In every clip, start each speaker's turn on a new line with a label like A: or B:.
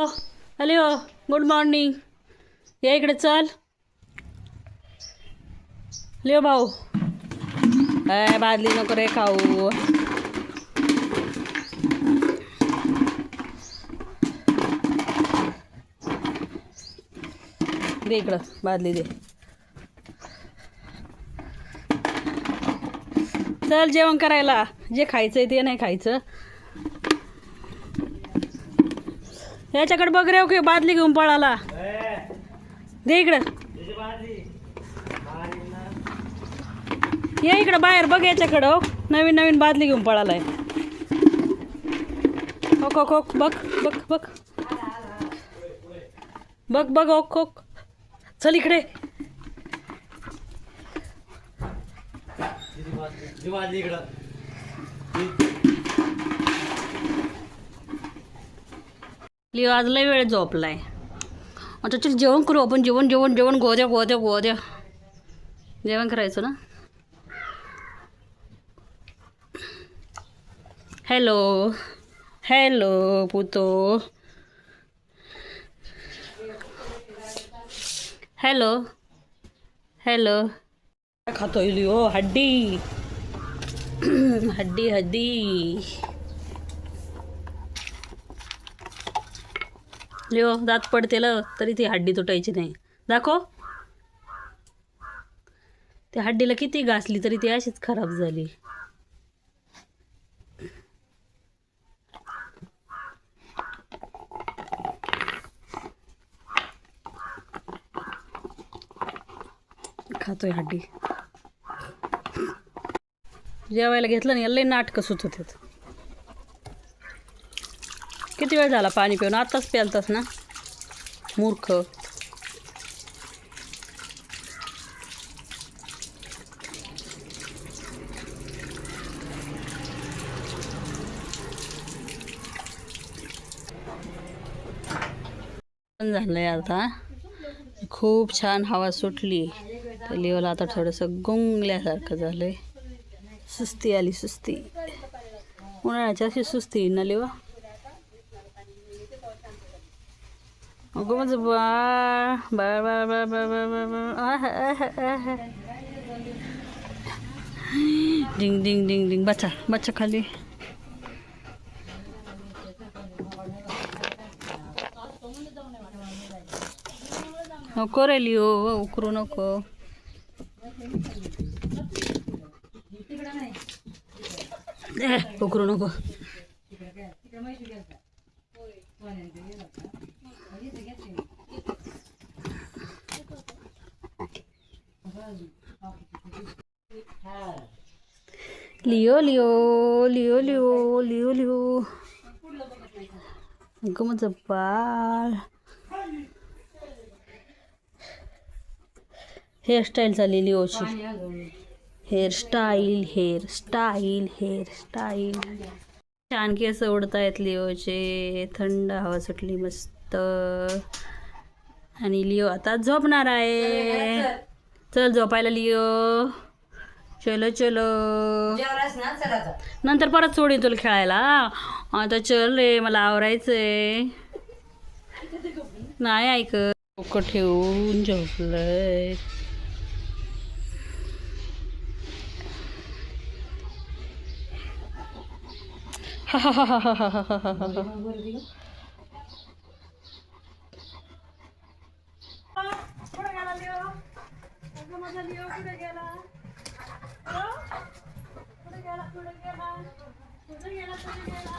A: Hello good morning. या इकडे चल. लिओ भाऊ. काय बादली नको रे खाऊ. दे इकडं बादली दे. चल जेवण करायला. जे खायचंय ते नाही खायचं. याच्याकडे बघ रे ओके बादली घेऊन पळाला. दे इकडं. ये इकडं बाहेर बघ याच्याकडं हो. नवीन नवीन बादली घेऊन पळालाय. ओक ओक ओक बघ बघ बघ. बघ बघ हो, ओक ओक चल इकडे. लिओ आज लय वेळ झोपलाय. आता चल जेवण करू आपण जेवण जेवण जेवण गोद्या गोद्या गोद्या. जेवण करायचं ना? हॅलो हॅलो पुतो. Hello hello. काय खातोय लिओ? हड्डी. हड्डी हड्डी. लिओ दात पडतेल तरी ती हड्डी तुटायची नाही. दाखव. त्या हड्डीला किती घासली तरी ती अशीच खराब झाली. खातोय हड्डी. जेवायला घेतलं ना लय नाटकं सुत होते किती वेळ झाला पाणी पिऊन? आत्ताच प्यालतास ना? मूर्ख. पण झालंय आता. खूप छान हवा सुटली. तर लिओला आता थोडंसं गुंगल्यासारखं झालंय. सुस्ती आली सुस्ती. उन्हाळ्याची अशी सुस्ती ना लिवा? अगं माझं बाळ बाळ बाळ बाळ बाळ बाळ बाळ बाळ आह, आह, आह. डिंग डिंग डिंग डिंग बच्चा बच्चा खाली नको रे लिओ उकरू नको Eh, उकरू नको Leo Leo Leo Leo Leo Leo. अगं माझं बाळ. हेअरस्टाईल झाली लिओची. हेअरस्टाईल हेअरस्टाईल हेअरस्टाईल छान केस ओढतायत लिओचे. थंड हवा सुटली मस्त. आणि लिओ आता झोपणार आहे. चल झोपायला लिओ चलो चलो. नंतर परत सोडीन तुला खेळायला. आता चल रे मला आवरायचंय. नाही ऐक डोकं ठेवून झोपलंय. माझा लिओ हो, कुठे गेला. हो? कुठे गेला कुठे गेला. कुठे गेला कुठे गेला.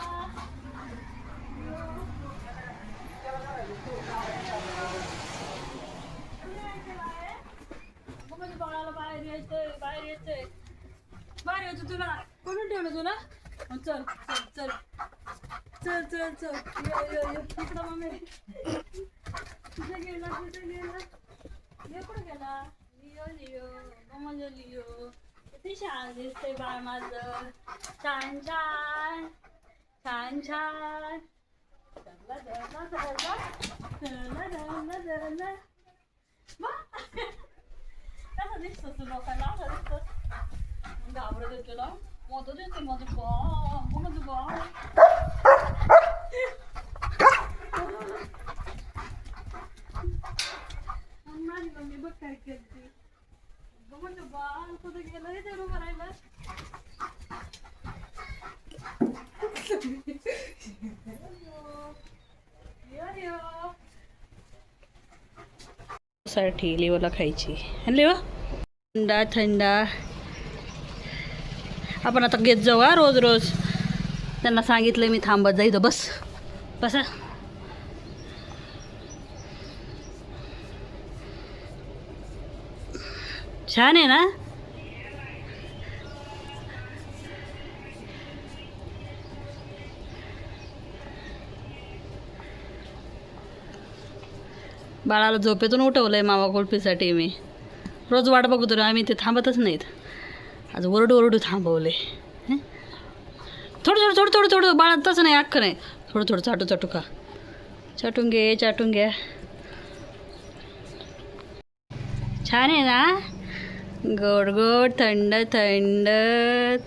A: बाळाला बाहेर यायचंय बाहेर यायचंय. बाहेर यायचं तुला. कोणी ठेवलं तुला? हो, चल चल चल. चल चल चल. मम्मी. कुठे गेला कुठे गेला. कुठे गेला. Amalolio, Amalolio. Dışarı severmezdi. Çan çan. Çan çan. Dönme dönme dönme. Dönme dönme dönme. Bak. Lass dich so zu noch verlassen. Und da wurde das gelang. Modu diyor ki modu ba, modu ba. Onlar gibi bir bakar geldi. साठी लेवाला खायची. लिवा थंड थंड. आपण आता घेत जाऊ रोज रोज. त्यांना सांगितलं मी थांबत जाईतो बस. बसा. छान आहे ना? बाळाला झोपेतून उठवलं आहे मावा कुल्फीसाठी मी. रोज वाट बघतो रे आम्ही ते थांबतच नाहीत. आज ओरडू ओरडू थांबवले. थोडं थोडं थोडं थोडं थोडं बाळा तसं नाही अख्खं नाही. थोडं थोडं चाटू चाटू का चाटून घे चाटून घ्या. छान आहे ना? गोड गोड थंड थंड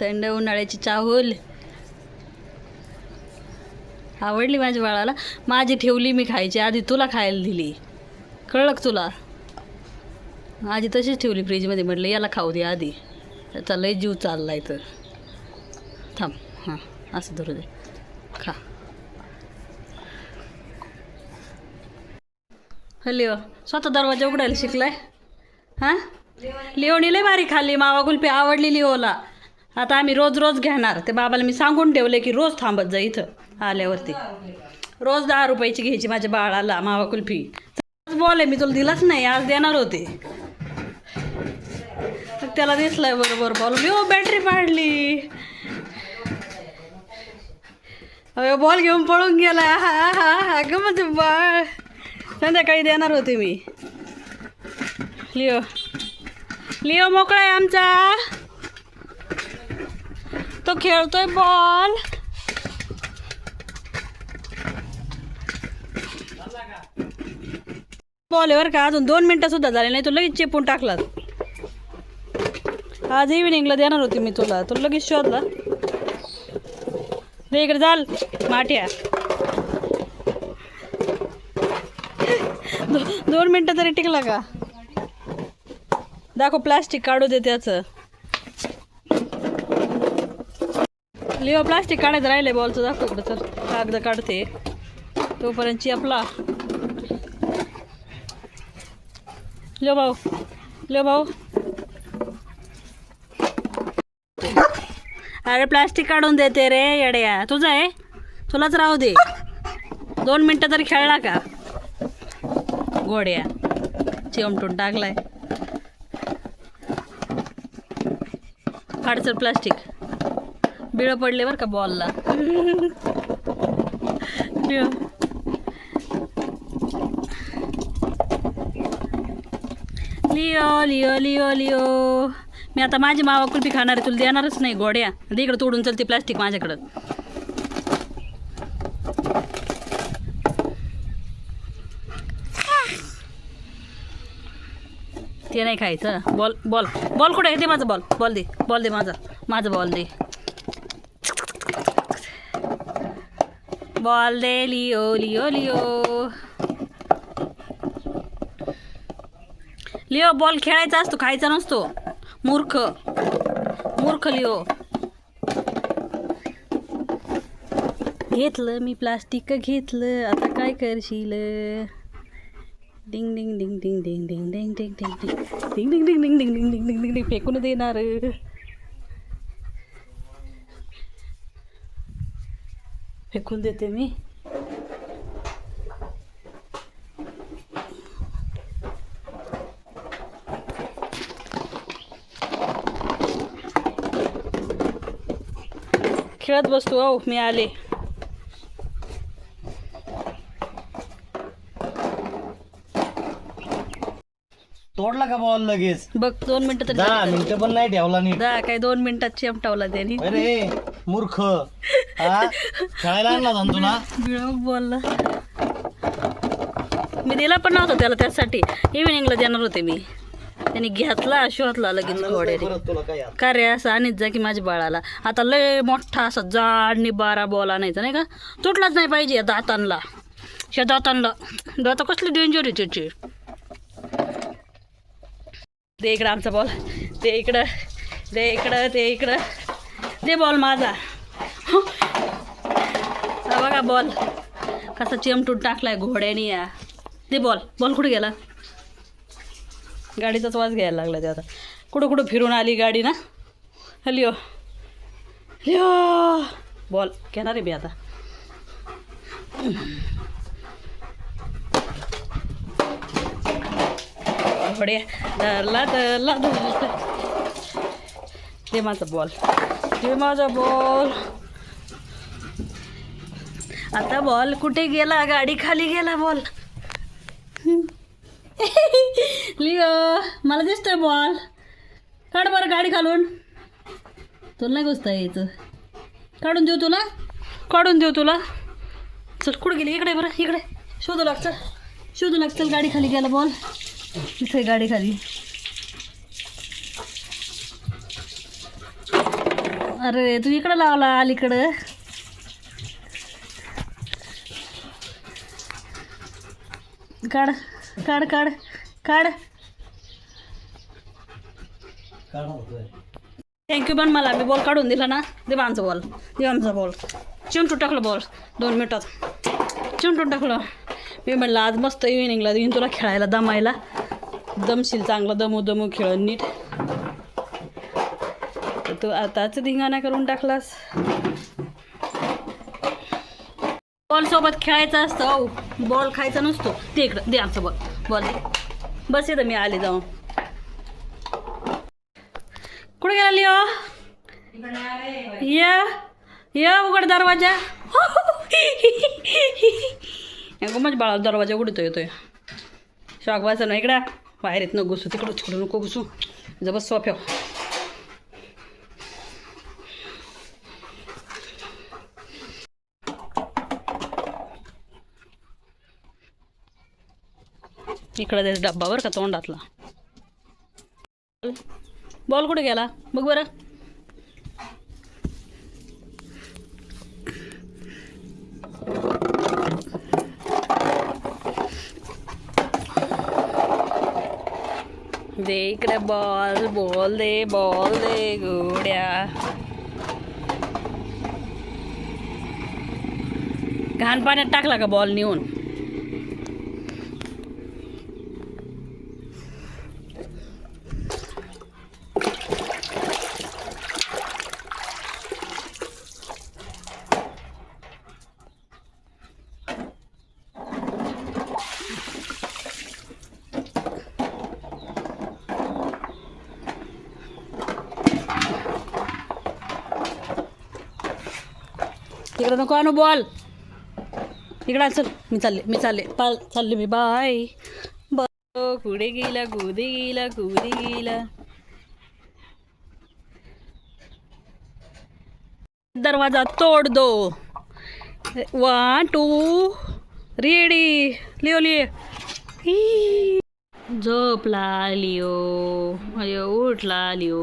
A: थंड उन्हाळ्याची चाहूल. आवडली माझ्या बाळाला? माझी ठेवली मी खायची आधी तुला खायला दिली. कळलं तुला? आधी तशीच ठेवली फ्रीजमध्ये म्हटलं याला खाऊ दे आधी. त्याचा लय जीव चाललाय तर. थांब हां असं धरू दे. खा. लिओ हो, स्वतः दरवाजा उघडायला शिकलाय? हां? लिओणी लय भारी खाल्ली मावा कुल्फी आवडली लिओला. आता आम्ही रोज रोज घेणार. ते बाबाला मी सांगून ठेवले की रोज थांबत जा इथं आल्यावरती. रोज दहा रुपयाची घ्यायची माझ्या बाळाला मावा कुल्फी. आज आहे मी तुला दिलाच नाही आज देणार होते. त्याला दिसलंय बरोबर बॉल लिओ बॅटरी पाडली अरे बॉल घेऊन पळून गेला. हा हा हा ग माझे बाळ. संध्याकाळी देणार होते मी. लिओ. लिओ मोकळा आहे आमचा. तो खेळतोय बॉल बॉल आहे बरं का अजून दोन मिनटं सुद्धा झाले नाही तू लगेच चेपून टाकला. आज इव्हिनिंगला देणार होती मी तुला तो लगेच शोधला. दे इकडे जाल माठ्या. दो, दोन मिनटं तरी टिकला का? दाखव प्लास्टिक काढू दे त्याचं. लिओ प्लास्टिक काढायचं राहिले बॉलचं दाखव इकडं चल कागद काढते. तोपर्यंत चिपला. लिओ भाऊ लिओ भाऊ. अरे प्लास्टिक काढून देते रे येड्या. तुझं आहे? तुलाच राहू दे. दोन मिनटं तरी खेळला का? गोड्या चिमटून टाकलाय. फाडसर प्लास्टिक. बिळं पडले बरं का बॉलला. Leo. Leo Leo Leo Leo. मी आता माझी मावा कुल्फी खाणार आहे तुला देणारच नाही गोड्या. इकडं तोडून चलते प्लास्टिक माझ्याकडं. ते नाही खायचं. Ball ball. बॉल कुठे आहे? ते माझा बॉल. बॉल दे. बॉल दे माझा. माझा बॉल दे. बॉल दे Leo Leo Leo. Leo ball खेळायचा असतो खायचा नसतो. मूर्ख. मूर्ख लिओ. घेतलं मी प्लास्टिक घेतलं. आता काय करशील? डिंग डिंग डिंग डिंग डिंग डिंग डिंग डिंग डिंग डिंग डिंग डिंग डिंग डिंग डिंग डिंग डिंग डिंग डिंग फेकून देणार फेकून देते मी खेळत बसतो मी आले
B: तोडला का बॉल लगेच?
A: बघ दोन मिनिटं तरी
B: दहा
A: झाली.
B: मिनिटं पण नाही ठेवला नीट.
A: दहा काय दोन मिनिटात चेमटावला त्याने.
B: अरे मूर्ख. हा? खेळायला आणला ना तुला?
A: बोलला मी दिला पण नव्हता त्याला त्यासाठी. इव्हिनिंगला देणार होते मी. त्याने घेतला शोधला लगेच घोड्याने
B: परत तुला काय
A: का रे असं आणत जा की माझ्या बाळाला. आता लय मोठा असा जाड निबारा बॉल आणायचा नाही का? तुटलाच नाही पाहिजे या दातांना ह्या दातांना दाता कसली डेंजर आहे त्याची? दे इकडं आमचा बॉल ते इकडं. दे इकडं ते इकडं. दे बॉल माझा. हा. बघा बॉल कसा चिमटून टाकलाय घोड्याने या. दे बॉल बॉल कुठे गेला? गाडीचाच वाज घ्यायला लागला ते आता. कुठं कुठं फिरून आली गाडी ना? हलिओ. लिओ बॉल घेणार आहे मी आता. बढिया धरला धरला धरला ते माझा बॉल ते माझा बॉल आता बॉल कुठे गेला? गाडी खाली गेला बॉल लिओ मला दिसतोय बॉल काढ बरं गाडी घालून तुला नाही घुसता यायचं. काढून देऊ तुला? काढून देऊ तुला? चल कुठं गेली? इकडे बरं इकडे. शोधू लागतं. शोधू लागतं गाडी खाली गेला बॉल इथे गाडी खाली. अरे तू इकडं लावला अलीकडं. काढ काढ काढ काढ. थँक्यू पण मला मी बॉल काढून दिला ना दे आमचा बॉल दे आमचा बॉल चिमटून टाकलं बॉल दोन मिनटात. चिमटून टाकलं. मी म्हणलं आज मस्त इव्हिनिंगला येईन तुला खेळायला दमायला. दमशील चांगलं दमू दमू खेळ नीट. तू आताच धिंगाणा करून टाकलास. बॉल सोबत खेळायचं असतं बॉल खायचा नसतो. ते इकडं दे आमसोबत बॉल बॉल दे. बस येतं मी आले जाऊन. कुठे गेला लिओ? या या उघड दरवाजा. माझ्या बाळा दरवाजा उघडतो येतोय. शॉक वाचा ना इकडं. बाहेर येत न घुसू तिकडं तिकडं नको घुसू. जबस सोफ्या इकडं त्याचा डब्बा बरं का तोंडातला. बॉल कुठे गेला? बघ बरं. दे इकडे बॉल बॉल दे बॉल दे गोड्या. घाण पाण्यात टाकला का बॉल नेऊन? तिकडं नको आणू बॉल. इकडं चल मी चालले मी चालले. पाल चालले मी. बाय. ब कुठे गेला कुठे गेला कुठे गेला? दरवाजा तोड दो. One two ready Leo Leo झोपला लिओ अयो उठला लिओ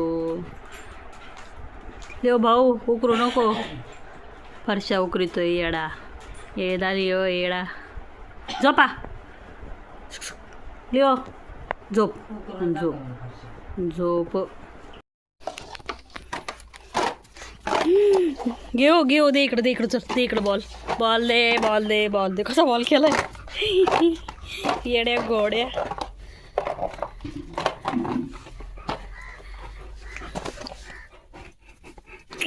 A: लिओ भाऊ उकरू नको. फरशा उकरीतो येडा. येडा लिओ येडा. झोपा. लिओ झोप. झोप. झोप. घेऊ घेऊ दे इकडं दे इकडं चल दे इकडं बॉल. बॉल दे बॉल दे बॉल दे. कसा बॉल केलाय? येड्या गोड्या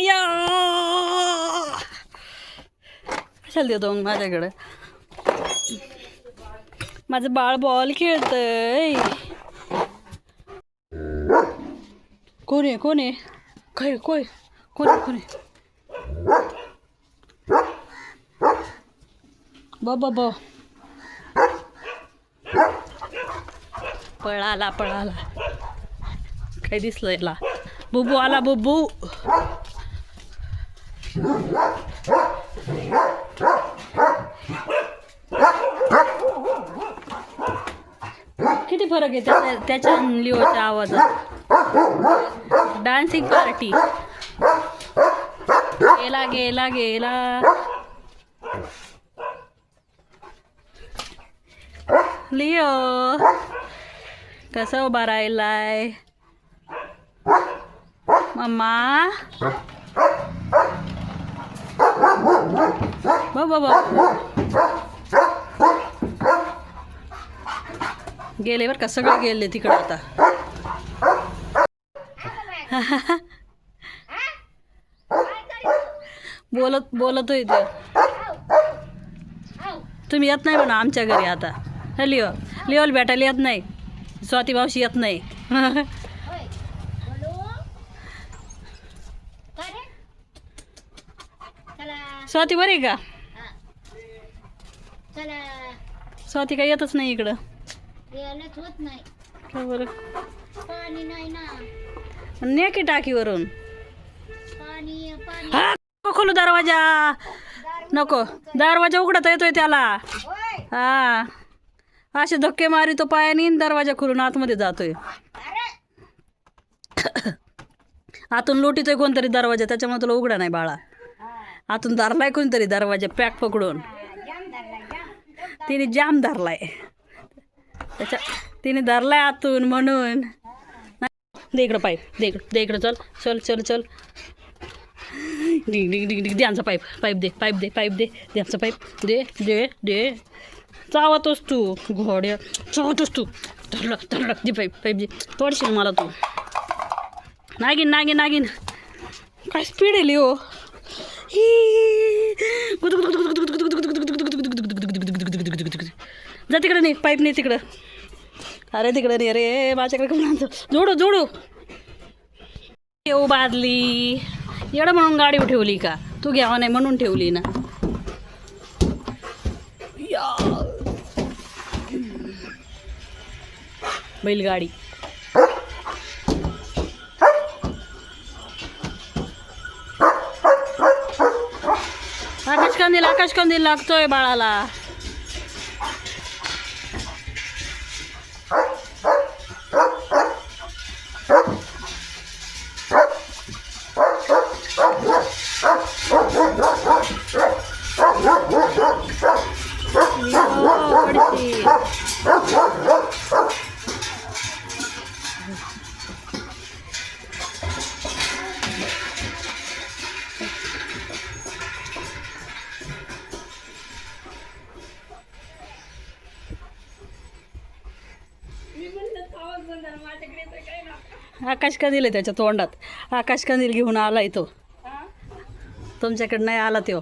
A: या कशाला देतो माझ्याकडं. माझं बाळ बॉल खेळतय. कोण आहे कोण आहे? खय कोय कोण आहे? कोण आहे ब पळाला पळाला. काय दिसलं याला बुबू आला बुबू किती फरक आहे त्याच्या त्याच्या लिओच्या आवाजात डान्सिंग पार्टी गेला गेला गेला. लिओ कसं उभा राहिलाय? मम्मा? बा गेले बरं का सगळे गेले तिकडे आता. बोलत बोलतोय ते. तुम्ही येत नाही म्हणा आमच्या घरी आता. हे लिओ लिओल भेटायला येत नाही. स्वाती मावशी येत नाही. स्वाती बरी आहे का? स्वाती काही येतच नाही इकडं.
C: यायलाच होत नाही.
A: का बरं?
C: पाणी नाही ना.
A: ने की टाकीवरून.
C: पाणी पाणी.
A: हा नको खोलू दरवाजा. नको. दरवाजा उघडता येतोय त्याला.
C: होय.
A: हा. असे धक्के मारी तो पायाने आणि दरवाजा खोलून आतमध्ये जातोय.
C: अरे.
A: आतून लोटीतोय कोणतरी दरवाजा त्याच्यामुळे तुला उघडा नाही बाळा. आतून धरलाय कोणतरी दरवाजा पॅक पकडून.
C: जाम धरला जाम.
A: तिने जाम धरलाय. त्याच्या तिने धरलाय आतून म्हणून दे इकडं पाईप दे इकडं दे इकडं चल चल चल चल डिग डिग डिग डिग द्यांचा पाईप पाईप दे पाईप दे पाईप दे द्यांचा पाईप दे दे दे चावतोस तू घोड्या चावतोस तू धरलं धरलं दे पाईप पाईप दे तोडशील मला तू नागिन नागिन नागिन काय स्पीड आहे लिओ जा तिकडे नाही पाईप नाही तिकडं. अरे तिकडं नाही अरे माझ्याकडे कोण आणतो? जोडू जोडू. येऊ बादली. एवढं म्हणून गाडी ठेवली का? तू घ्यावा नाही म्हणून ठेवली ना. या. बैलगाडी. आकाश कंदील आकाश कंदील लागतोय बाळाला. आकाश कंदील आहे त्याच्या तोंडात? आकाश कंदील घेऊन आलाय तो तुमच्याकडे नाही आला तो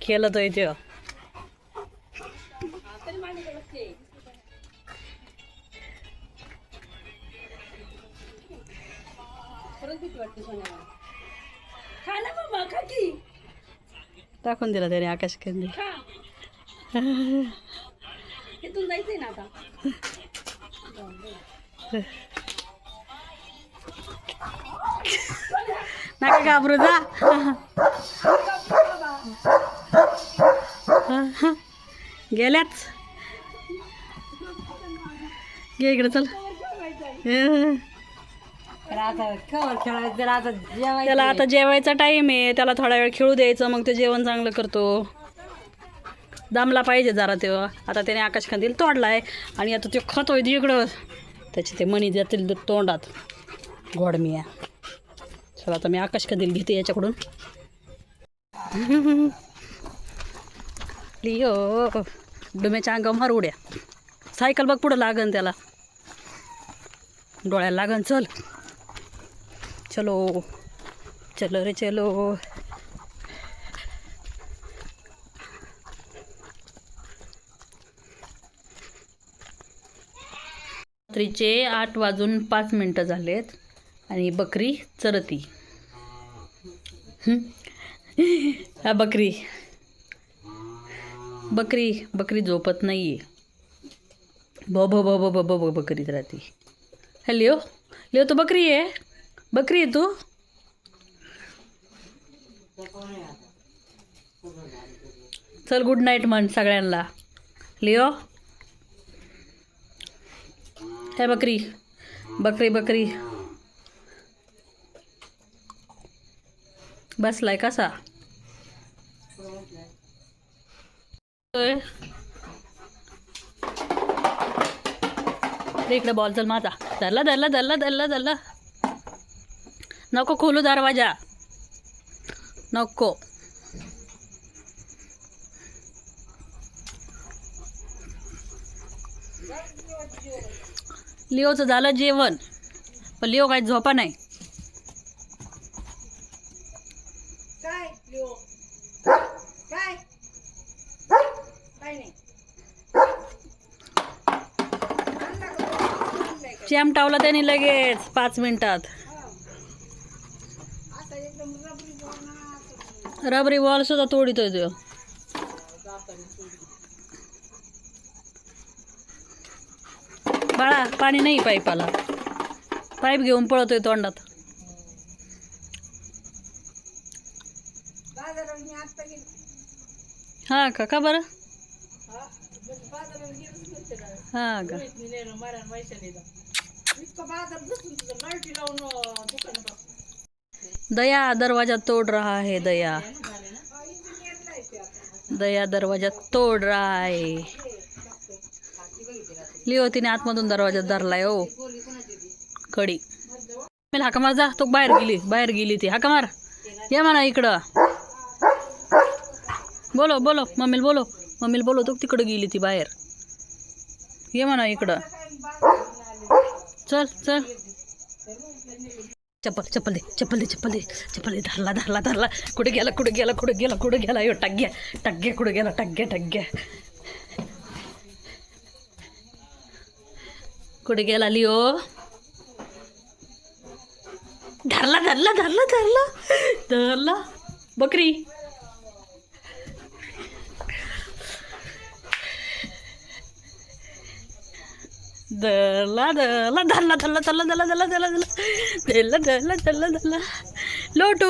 A: केलं तो तो टाकून दिला त्याने आकाश कंदील
D: जायचंय ना आता.
A: नका घाबरू जा. गेल्याच घे इकडे चल.
D: त्याला आता जेवायचं.
A: त्याला आता जेवायचा टाईम आहे. त्याला थोडा वेळ खेळू द्यायचं मग ते जेवण चांगलं करतो. दमला पाहिजे जरा तेव्हा आता त्याने आकाश कंदील तोडलाय. आणि आता ते खातोय इकडं त्याचे ते मणी जातील तोंडात. घोडमिया चला आता मी आकाश कंदील घेते याच्याकडून. लिओ डुम्याच्या अंगा मार उड्या. सायकल बघ पुढं लागन त्याला. डोळ्याला लागन चल. चलो चलो रे चलो. रात्रीचे आठ वाजून पाच मिनटं झालेत. आणि बकरी चरती. हा बकरी. बकरी बकरी झोपत नाही आहे भ भ भ भ भ बकरीत राहते. हॅलो लिओ तू बकरी आहे? बकरी आहे तू? चल गुड नाईट म्हण सगळ्यांना. लिओ. हे बकरी बकरी बकरी. बसलाय कसा? होय. इकडे बॉल चल माझा. धरला धरला धरला धरला धरला. नको खोलू दरवाजा. नको. लिओचं झालं जेवण. पण लिओ काही झोपा नाही. टावला त्यांनी लगेच पाच मिनिटात. रबरी बॉल सुद्धा तोडितोय तो. बाळा पाणी नाही पाईपाला. पाईप घेऊन पळतोय तोंडात. हा का? का बरं? हा का? दया दरवाजा तोड़ रहा है दया। दया दरवाजा तोड रहा है। लिओ तिने आतमधून दरवाजा धरलाय ओ कडी। हाका मार जा तो बाहेर गेली बाहेर गेली ती. हाका मार. या म्हणा इकडं. बोलो बोलो मम्मीला बोलो. मम्मीला बोलो तो तिकडं गेली ती बाहेर. ये म्हणा इकडं. चल चल. चप्पल चप्पल दे चप्पल दे चप्पल दे. चप्पल दे धरला धरला धरला. कुठे गेला कुठे गेला कुठे गेला कुठे गेला? यो टग्ग्या टग्ग्या कुठे गेला टग्ग्या टग्ग्या कुठे गेला लिओ? धरला धरला धरला धरला. धरला. बकरी. धरला धरला धरला धरला धरला धरला धरला धरला धरला धरला धरला धरला लोटू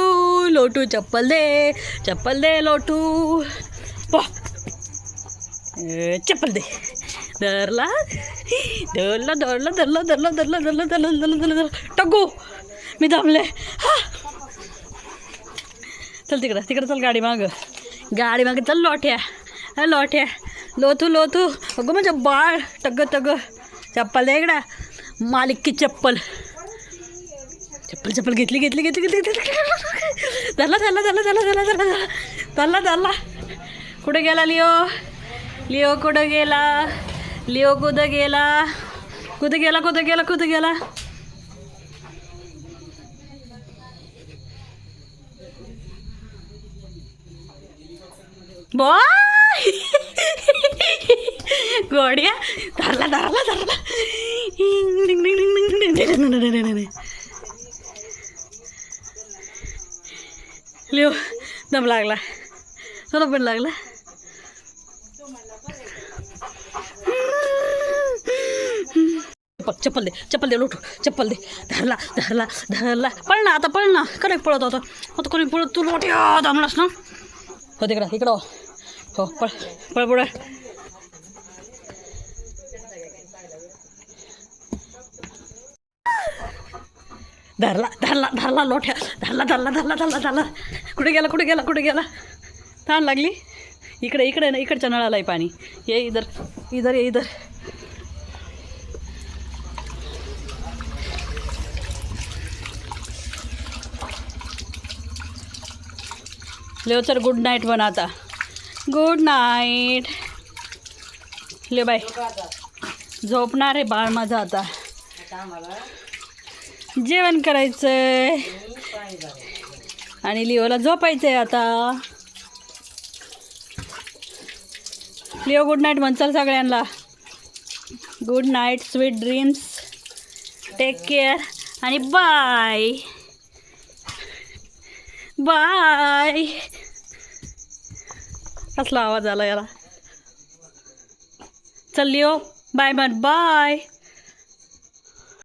A: लोटू चप्पल दे चप्पल दे लोटू पो चप्पल दे धरला धरला धरला धरला धरला धरला धरला धरला धरला धरला धरला टगू मी थांबले हा चल तिकडं तिकडं चल गाडी माग गाडी मागे चल लोट्या हा लोट्या लोथू लोथू अगं म्हणजे बाळ टग टग चप्पल दे इकडं. मालिक की चप्पल. चप्पल चप्पल घेतली घेतली घेतली घेतली घेतली. धरला धरला धरला धरला धरला धरला. धरला धरला. कुठे गेला लिओ? लिओ कुठं गेला? लिओ कुठं गेला? कुठं गेला कुठं गेला कुठं गेला? बॉ गोड्या. धरला धरला धरला. लिओ दम लागला. तुला पण लागला. चप्पल चप्पल दे चप्पल दे लोटू. चप्पल दे. धरला धरला धरला. पळ ना आता पळ ना. करे पळत होता. आता कोणी पळत? तू लोट्या दमलास ना. हो तिकडं इकडं हो. हो. पळ पळ धरला धरला धरला लोट्या धरला धरला धरला धरला धरला. कुठे गेला कुठे गेला कुठे गेला? ताण लागली? इकडे इकडे ना इकडच्या नळाला आहे पाणी. ये इधर इधर ये इधर. लेव सर गुड नाईट पण आता. गुड नाईट ले बाय. झोपणार आहे बाळ माझं आता. जेवण करायचंय. आणि लिओला झोपायचंय आता. लिओ गुड नाईट म्हणचाल सगळ्यांना. Good night sweet dreams take care आणि बाय बाय असला आवाज आला याला. चल लिओ. Bye bye bye